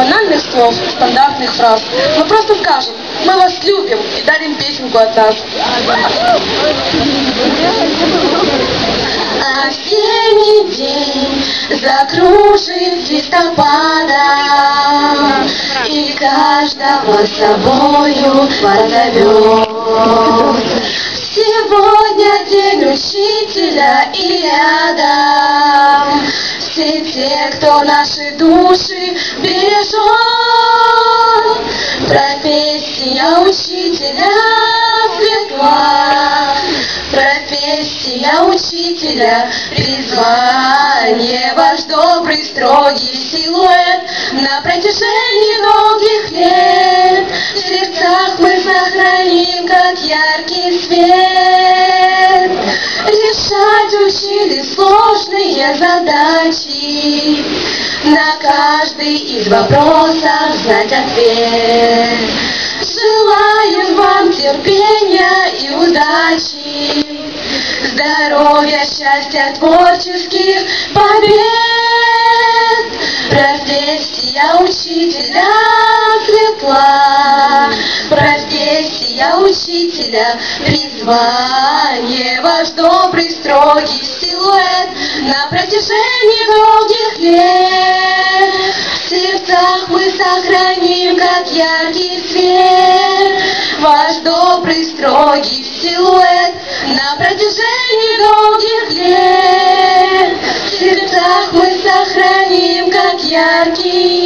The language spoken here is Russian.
банальных слов, стандартных фраз. Мы просто скажем, мы вас любим и дарим песенку от нас. Осенний день закружит листопада И каждого с собою позовет Сегодня день учителя и Все те, кто наши души бережет Профессия учителя светла Профессия учителя, призвание Ваш добрый, строгий силуэт На протяжении задачи. На каждый из вопросов знать ответ. Желаем вам терпения и удачи, Здоровья, счастья, творческих побед. Профессия учителя светла, Профессия учителя призвание, Ваш добрый, строгий поет на протяжении долгих лет. В сердцах мы сохраним, как яркий свет, ваш добрый, строгий силуэт на протяжении долгих лет. В сердцах мы сохраним, как яркий